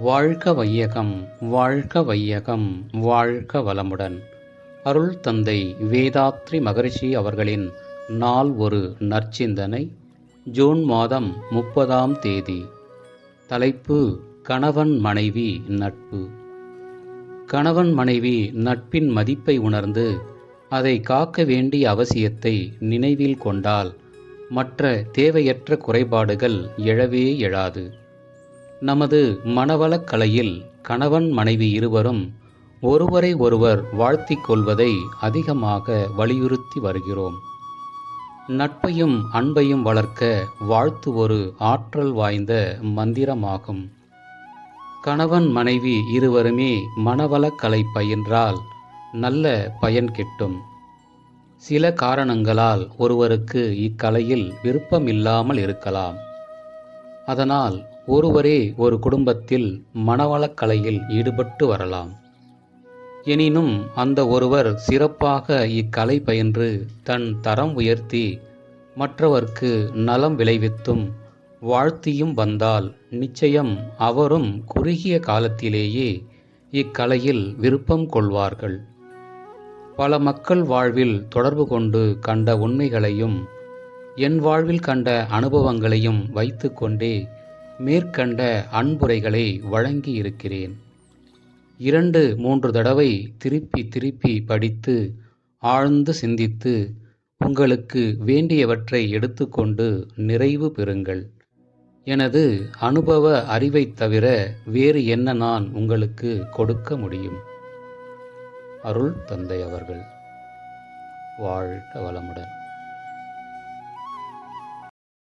வாழ்க வையகம் வாழ்க வையகம் வாழ்க வளமுடன். அருள் தந்தை வேதாத்ரி மகரிஷி அவர்களின் நாள் ஒரு நற்சிந்தனை ஜூன் மாதம் முப்பதாம் தேதி. தலைப்பு கணவன் மனைவி நட்பு. கணவன் மனைவி நட்பின் மதிப்பை உணர்ந்து அதை காக்க வேண்டிய அவசியத்தை நினைவில் கொண்டால் மற்ற தேவையற்ற குறைபாடுகள் எழவே எழாது. நமது மணவளக்கலையில் கணவன் மனைவி இருவரும் ஒருவரை ஒருவர் வாழ்த்திக் கொள்வதை அதிகமாக வலியுறுத்தி வருகிறோம். நட்பையும் அன்பையும் வளர்க்க வாழ்த்து ஒரு ஆற்றல் வாய்ந்த மந்திரமாகும். கணவன் மனைவி இருவருமே மனவளக்கலை பயின்றால் நல்ல பயன் கிட்டும். சில காரணங்களால் ஒருவருக்கு இக்கலையில் விருப்பமில்லாமல் இருக்கலாம். அதனால் ஒருவரே ஒரு குடும்பத்தில் மனவளக் கலையில் ஈடுபட்டு வரலாம். எனினும் அந்த ஒருவர் சிறப்பாக இக்கலை பயின்று தன் தரம் உயர்த்தி மற்றவர்க்கு நலம் விளைவித்தும் வாழ்த்தியும் வந்தால் நிச்சயம் அவரும் குறுகிய காலத்திலேயே இக்கலையில் விருப்பம் கொள்வார்கள். பல மக்கள் வாழ்வில் தொடர்பு கொண்டு கண்ட உண்மைகளையும் என் வாழ்வில் கண்ட அனுபவங்களையும் வைத்துக்கொண்டே மேற்கண்ட அன்புரைகளை வழங்கி இருக்கிறேன் இரண்டு மூன்று தடவை திருப்பி திருப்பி படித்து ஆழ்ந்து சிந்தித்து உங்களுக்கு வேண்டியவற்றை எடுத்துக்கொண்டு நிறைவு பெறுங்கள். எனது அனுபவ அறிவைத் தவிர வேறு என்ன நான் உங்களுக்கு கொடுக்க முடியும்? அருள் தந்தை அவர்கள். வாழ்க வளமுடன்.